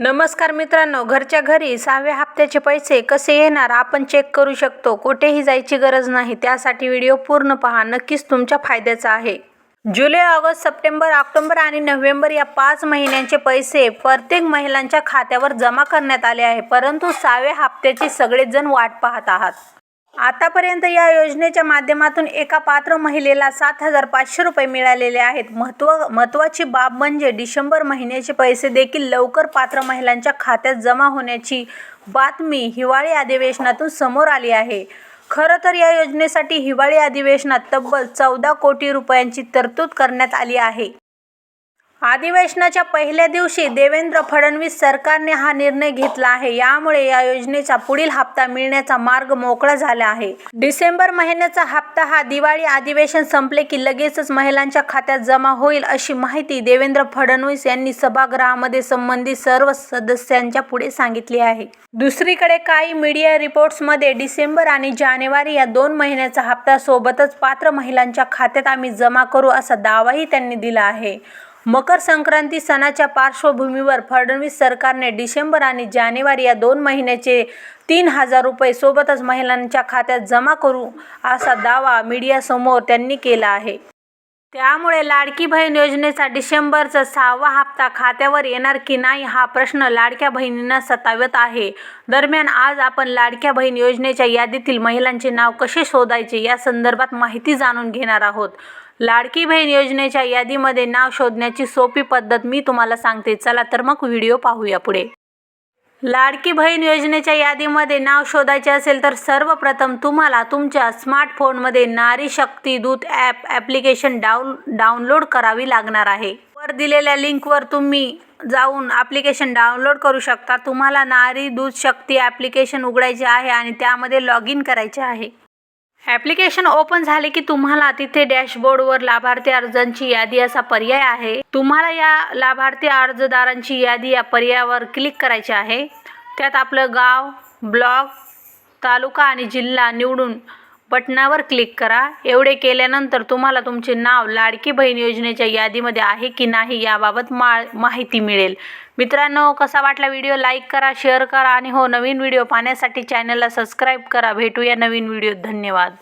नमस्कार मित्रांनो घरच्या घरी सहाव्या हप्त्याचे पैसे कसे येणार आपण चेक करू शकतो. कुठेही जायची गरज नाही. त्यासाठी व्हिडिओ पूर्ण पहा. नक्कीच तुमच्या फायद्याचा आहे. जुलै ऑगस्ट सप्टेंबर ऑक्टोबर आणि नोव्हेंबर या पाच महिन्यांचे पैसे प्रत्येक महिलांच्या खात्यावर जमा करण्यात आले आहे. परंतु सहाव्या हप्त्याची सगळेजण वाट पाहत आहात. आतापर्यंत या योजनेच्या माध्यमातून एका पात्र महिलेला सात हजार पाचशे रुपये मिळालेले आहेत. महत्त्व महत्त्वाची बाब म्हणजे डिसेंबर महिन्याचे पैसे देखील लवकर पात्र महिलांच्या खात्यात जमा होण्याची बातमी हिवाळी अधिवेशनातून समोर आली आहे. खरं तर या योजनेसाठी हिवाळी अधिवेशनात तब्बल चौदा कोटी रुपयांची तरतूद करण्यात आली आहे. अधिवेशनाच्या पहिल्या दिवशी देवेंद्र फडणवीस सरकारने हा निर्णय घेतला आहे. यामुळे या योजनेचा पुढील हप्ता मिळण्याचा मार्ग मोकळा झाला आहे. डिसेंबर महिन्याचा हप्ता हा दिवाळी अधिवेशन संपले की लगेचच महिलांच्या खात्यात जमा होईल अशी माहिती देवेंद्र फडणवीस यांनी सभागृहामध्ये संबंधित सर्व सदस्यांच्या पुढे सांगितली आहे. दुसरीकडे काही मीडिया रिपोर्ट्समध्ये डिसेंबर आणि जानेवारी या दोन महिन्याचा हप्ता सोबतच पात्र महिलांच्या खात्यात आम्ही जमा करू असा दावाही त्यांनी दिला आहे. मकर संक्रांती सणाच्या पार्श्वभूमीवर फडणवीस सरकारने डिसेंबर आणि जानेवारी या दोन महिन्याचे तीन हजार रुपये सोबतच महिलांच्या खात्यात जमा करू असा दावा मीडियासमोर त्यांनी केला आहे. त्यामुळे लाडकी बहीण योजनेचा डिसेंबरचा सहावा हप्ता खात्यावर येणार की नाही हा प्रश्न लाडक्या बहिणींना सतावत आहे. दरम्यान आज आपण लाडक्या बहीण योजनेच्या यादीतील महिलांचे नाव कसे शोधायचे या संदर्भात माहिती जाणून घेणार आहोत. लाडकी बहीण योजनेच्या यादीमध्ये नाव शोधण्याची सोपी पद्धत मी तुम्हाला सांगते. चला तर मग व्हिडिओ पाहूया पुढे. लाडकी बहीण योजनेच्या यादीमध्ये नाव शोधायचे असेल तर सर्वप्रथम तुम्हाला तुमच्या स्मार्टफोनमध्ये नारी शक्ती दूत ॲप ॲप्लिकेशन डाऊन डाउनलोड करावी लागणार आहे. वर दिलेल्या लिंकवर तुम्ही जाऊन ॲप्लिकेशन डाउनलोड करू शकता. तुम्हाला नारी दूध शक्ती ॲप्लिकेशन उघडायचे आहे आणि त्यामध्ये लॉग इन करायचे आहे. ॲप्लिकेशन ओपन झाले की तुम्हाला तिथे डॅशबोर्डवर लाभार्थी अर्जांची यादी असा पर्याय आहे. तुम्हाला या लाभार्थी अर्जदारांची यादी या पर्यायावर क्लिक करायचे आहे. त्यात आपलं गाव ब्लॉक तालुका आणि जिल्हा निवडून बटणावर क्लिक करा. एवढे केल्यानंतर तुम्हाला तुमचे नाव लाडकी बहीण योजनेच्या यादीमध्ये आहे की नाही याबाबत मा माहिती मिळेल. मित्रांनो कसा वाटला व्हिडिओ? लाईक करा शेअर करा आणि हो नवीन व्हिडिओ पाहण्यासाठी चॅनलला सबस्क्राईब करा. भेटूया नवीन व्हिडिओ धन्यवाद.